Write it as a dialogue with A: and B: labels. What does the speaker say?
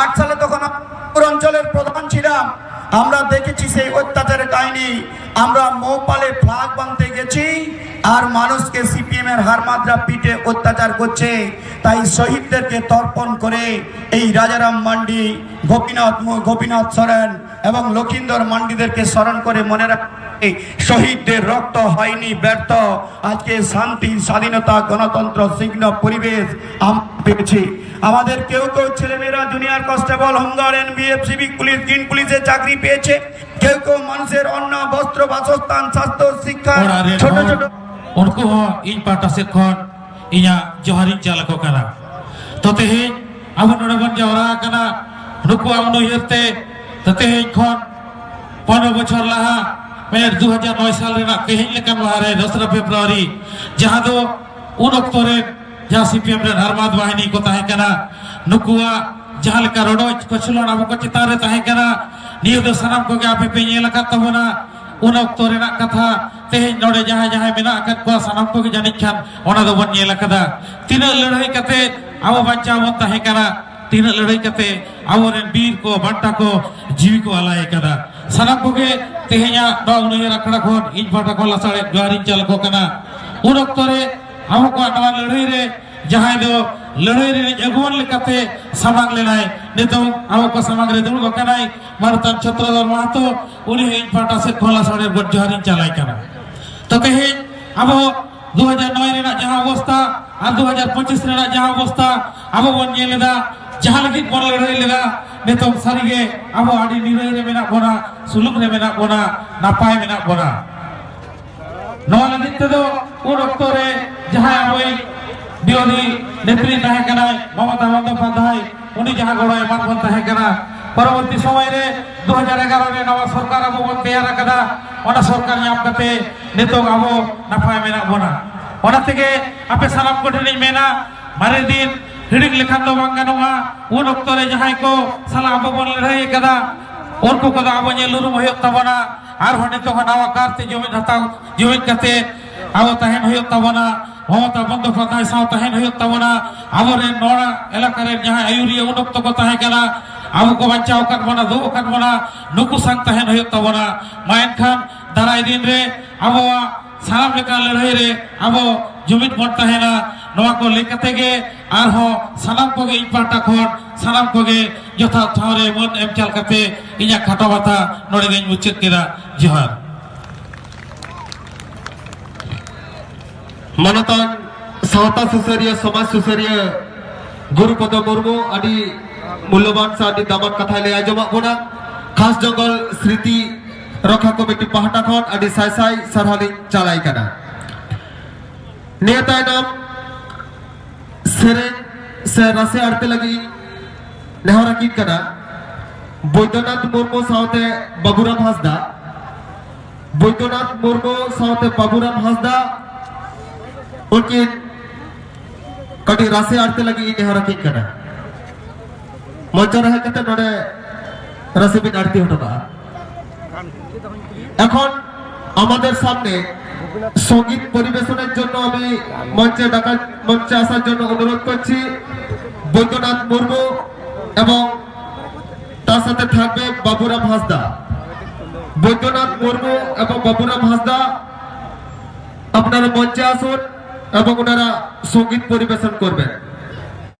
A: আট সালে তখন অঞ্চলের প্রধান ছিলাম। আমরা দেখেছি সেই অত্যাচারের কাহিনী। আমরা মৌপালে ফ্লাগ বাঁধতে গেছি আর মানুষকে সিপিএম এর হারমাদ্রা পিঠে অত্যাচার করছে। তাই শহীদদেরকে তর্পণ করে এই রাজারাম মান্ডি, গোপীনাথ গোপীনাথ সরেন এবং লক্ষিন্দর মান্ডিদেরকে স্মরণ করে মনে রাখ কারণে শহীদদের রক্ত হয়নি ব্যর্থ। আজকে শান্তি স্বাধীনতা গণতন্ত্র সিগ্ন পরিবেশ আমরা পেয়েছি। আমাদের কেউ কেউ ছেলেমেয়েরা junior constable home guard NVF civic police green পুলিশে চাকরি পেয়েছে। কেউ কেউ মানুষের অন্ন বস্ত্র বাসস্থান স্বাস্থ্য শিক্ষা ছোট ছোট।
B: উনকু ইন পাটা সে খন ইয়া জোহারিন চালাকো কারা। তো তেহিন আবু নড়বন জওরা কানা নুকু আমনু ইয়তে তো তেহিন খন 15 বছর লাহা ᱢᱮᱱ 2009 ᱥᱟᱞ ᱨᱮᱱᱟᱜ ᱛᱮᱦᱮᱧ ᱞᱮᱠᱟᱱ ᱢᱟᱦᱟᱨᱮ 10 ᱯᱷᱮᱵᱨᱩᱣᱟᱨᱤ ᱡᱟᱦᱟᱸ ᱫᱚ ᱩᱱ ᱚᱠᱛᱚ ᱨᱮ ᱡᱟᱦᱟᱸ ᱥᱤᱯᱤᱮᱢ ᱨᱮᱱ ᱦᱟᱨᱢᱟᱫ ᱵᱟᱦᱤᱱᱤ ᱠᱚ ᱛᱟᱦᱮᱸ ᱠᱟᱱᱟ ᱱᱩᱠᱩᱣᱟᱜ ᱡᱟᱦᱟᱸ ᱞᱮᱠᱟ ᱨᱚᱰᱚᱡ ᱠᱚᱪᱞᱚᱱ ᱟᱵᱚ ᱠᱚ ᱪᱮᱛᱟᱱ ᱨᱮ ᱛᱟᱦᱮᱸ ᱠᱟᱱᱟ ᱱᱤᱭᱟᱹ ᱫᱚ ᱥᱟᱱᱟᱢ ᱠᱚᱜᱮ ᱟᱯᱮ ᱧᱮᱞ ᱟᱠᱟᱫ ᱛᱟᱵᱚᱱᱟ ᱩᱱ ᱚᱠᱛᱚ ᱨᱮᱱᱟᱜ ᱠᱟᱛᱷᱟ ᱛᱮᱦᱮᱧ ᱱᱚᱰᱮ ᱡᱟᱦᱟᱸᱭ ᱡᱟᱦᱟᱸᱭ ᱢᱮᱱᱟᱜ ᱟᱠᱟᱫ ᱠᱚᱣᱟ ᱥᱟᱱᱟᱢ ᱠᱚᱜᱮ ᱡᱟᱹᱱᱤᱡ ᱠᱷᱟᱱ ᱚᱱᱟ ᱫᱚᱵᱚᱱ ᱧᱮᱞ ᱟᱠᱟᱫᱟ ᱛᱤᱱᱟᱹᱜ ᱞᱟᱹᱲᱦᱟᱹᱭ ᱠᱟᱛᱮᱫ ᱟᱵᱚ ᱵᱟᱧᱪᱟᱣ ᱵᱚᱱ ᱛᱟᱦᱮᱸ ᱠᱟᱱᱟ ᱛᱤᱱᱟᱹᱜ ᱞᱟᱹᱲᱦᱟᱹᱭ ᱠᱟᱛᱮ ᱟᱵᱚᱨᱮᱱ ᱵᱤᱨ ᱠᱚ ᱵᱟᱴᱟ ᱠᱚ ᱡᱤᱣᱤ ᱠᱚ ᱟᱞᱟᱭ ᱠᱟᱫᱟ ᱥᱟᱱᱟᱢ ᱠᱚᱜᱮ ᱛᱮᱦᱮᱧᱟᱜ ᱱᱚᱣᱟ ᱩᱱᱩᱭᱟᱹᱨ ᱟᱠᱷᱲᱟ ᱠᱷᱚᱱ ᱤᱧ ᱯᱟᱦᱴᱟ ᱠᱷᱚᱱ ᱞᱟᱥᱟᱲᱦᱮᱫ ᱡᱚᱦᱟᱨᱤᱧ ᱪᱟᱞ ᱠᱚ ᱠᱟᱱᱟ ᱩᱱ ᱚᱠᱛᱚ ᱨᱮ ᱟᱵᱚ ᱠᱚᱣᱟᱜ ᱱᱚᱣᱟ ᱞᱟᱹᱲᱦᱟᱹᱭ ᱨᱮ ᱡᱟᱦᱟᱸᱭ ᱫᱚ ᱞᱟᱹᱲᱦᱟᱹᱭ ᱨᱮᱱᱤᱡ ᱟᱹᱜᱩᱣᱟᱹᱱ ᱞᱮᱠᱟᱛᱮ ᱥᱟᱢᱟᱝ ᱞᱮᱱᱟᱭ ᱱᱤᱛᱚᱝ ᱟᱵᱚ ᱠᱚ ᱥᱟᱢᱟᱝ ᱨᱮ ᱫᱩᱲᱩᱵ ᱟᱠᱟᱱᱟᱭ ᱢᱟᱨᱛᱟᱱ ᱪᱷᱚᱛᱨᱚᱫᱷᱚᱨ ᱢᱟᱦᱟᱛᱚ ᱩᱱᱤ ᱦᱚᱸ ᱤᱧ ᱯᱟᱦᱴᱟ ᱥᱮᱫ ᱠᱷᱚᱱ ᱞᱟᱥᱟᱲᱦᱮᱫ ᱜᱚᱰ ᱡᱚᱦᱟᱨᱤᱧ ᱪᱟᱞᱟᱭ ᱠᱟᱱᱟ ᱛᱚ ᱛᱮᱦᱮᱧ ᱟᱵᱚ দু হাজার নয় জা অবস্থা আর দু হাজার পঁচিশ জা অবস্থা আবো বন ᱡᱟᱦᱟᱸ ᱞᱟᱹᱜᱤᱫ ᱵᱚᱱ ᱞᱟᱹᱲᱦᱟᱹᱭ ᱞᱮᱫᱟ ᱱᱤᱛᱚᱜ ᱥᱟᱹᱨᱤᱜᱮ ᱟᱵᱚ ᱟᱹᱰᱤ ᱱᱤᱨᱟᱹᱭ ᱨᱮ ᱢᱮᱱᱟᱜ ᱵᱚᱱᱟ ᱥᱩᱞᱩᱠ ᱨᱮ ᱢᱮᱱᱟᱜ ᱵᱚᱱᱟ ᱱᱟᱯᱟᱭ ᱢᱮᱱᱟᱜ ᱵᱚᱱᱟ ᱱᱚᱣᱟ ᱞᱟᱹᱜᱤᱫ ᱛᱮᱫᱚ ᱩᱱ ᱚᱠᱛᱚ ᱨᱮ ᱡᱟᱦᱟᱸᱭ ᱟᱵᱚᱭᱤᱡ বিরোধী নেত্রী তাহে কানায় মমতা বন্দ্যোপাধ্যায় উনি যাহা গড় এমান বন তাহে কানা পরবর্তী সময় রে দু হাজার এগারো রে নবা সরকার আবো বন তেয়ার আকাদা ওনা সরকার ñam কাতে নিতোগ আবো নাফায় মেনা বনা ওনা থেকে আপে সালাম কোঠেনি মেনা মারে দিন ᱦᱤᱲᱤᱧ ᱞᱮᱠᱷᱟᱱ ᱫᱚ ᱵᱟᱝ ᱜᱟᱱᱚᱜᱼᱟ ᱩᱱ ᱚᱠᱛᱚ ᱨᱮ ᱡᱟᱦᱟᱸᱭ ᱠᱚ ᱥᱟᱞᱟᱜ ᱟᱵᱚ ᱵᱚᱱ ᱞᱟᱹᱲᱦᱟᱹᱭ ᱟᱠᱟᱫᱟ ᱩᱱᱠᱩ ᱠᱚᱫᱚ ᱟᱵᱚ ᱧᱮᱞᱩᱨᱩᱢ ᱦᱩᱭᱩᱜ ᱛᱟᱵᱚᱱᱟ ᱟᱨᱦᱚᱸ ᱱᱤᱛᱚᱜ ᱦᱚᱸ ᱱᱟᱣᱟ ᱠᱟᱨᱛᱮ ᱡᱩᱢᱤᱫ ᱦᱟᱛᱟᱣ ᱡᱩᱢᱤᱫ ᱠᱟᱛᱮ ᱟᱵᱚ ᱛᱟᱦᱮᱱ ᱦᱩᱭᱩᱜ ᱛᱟᱵᱚᱱᱟ ᱢᱚᱢᱚᱛᱟ ᱵᱚᱱᱫᱳᱯᱟধ্যাᱭ ᱥᱟᱶ ᱛᱟᱦᱮᱱ ᱦᱩᱭᱩᱜ ᱛᱟᱵᱚᱱᱟ ᱟᱵᱚᱨᱮᱱ ᱱᱚᱣᱟ ᱮᱞᱟᱠᱟ ᱨᱮᱱ ᱡᱟᱦᱟᱸᱭ ᱟᱹᱭᱩᱨᱤᱭᱟᱹ ᱩᱱ ᱚᱠᱛᱚ ᱠᱚ ᱛᱟᱦᱮᱸ ᱠᱟᱱᱟ ᱟᱵᱚ ᱠᱚ ᱵᱟᱧᱪᱟᱣ ᱟᱠᱟᱫ ᱵᱚᱱᱟ ᱫᱩᱜ ᱟᱠᱟᱫ ᱵᱚᱱᱟ ᱱᱩᱠᱩ ᱥᱟᱶ ᱛᱟᱦᱮᱱ ᱦᱩᱭᱩᱜ ᱛᱟᱵᱚᱱᱟ ᱢᱟ ᱮᱱᱠᱷᱟᱱ ᱫᱟᱨᱟᱭ ᱫᱤᱱ ᱨᱮ ᱟᱵᱚᱣᱟᱜ ᱥᱟᱱᱟᱢ ᱞᱮᱠᱟᱱ ᱞᱟᱹᱲᱦᱟᱹᱭ ᱨᱮ ᱟᱵᱚ ᱡᱩᱢᱤᱫ ᱵᱚᱱ ᱛᱟᱦᱮᱱᱟ ᱱᱚᱣᱟ ᱠᱚ ᱞᱮᱠᱟ ᱛᱮᱜᱮ आरहो पाटा खन
C: मन एम चाल खाटो मुचाद केदा जोहार मानतन सुसरिया समाज सुसरिया गुरुपद मुर्मू मूल्यवान सा कथा ले आज बोना खास जंगल स्मृति रखा कमेटी पहाटा खन अडी साय साय नेता नाम ᱥᱮᱨᱮᱧ ᱥᱮ ᱨᱟᱥᱮ ᱟᱲᱛᱮ ᱞᱟᱹᱜᱤᱫ ᱱᱮᱦᱚᱨ ᱟᱹᱠᱤᱱ ᱠᱟᱱᱟ বৈদ্যনাথ মুর্মু সাথে বাবুরাম হাসদা। বৈদ্যনাথ মুর্মু সাথে বাবুরাম হাসদা। উনকিন কাটি রাসে আড়তে লাগি নেহরা কিন কানা মঞ্চ রাখা কাতে নড়ে রাসে বিন আড়তে হটবা এখন আমাদের সামনে সংগীত পরিবেশনের জন্য আমি মঞ্চে ডাকার মঞ্চে আসার জন্য অনুরোধ করছি। বৈদ্যনাথ মুর্মু এবং তার সাথে থাকবে বাবুরাম হাসদা। বৈদ্যনাথ মুর্মু এবং বাবুরাম হাসদা, আপনারা মঞ্চে আসুন এবং ওনারা সংগীত পরিবেশন করবেন।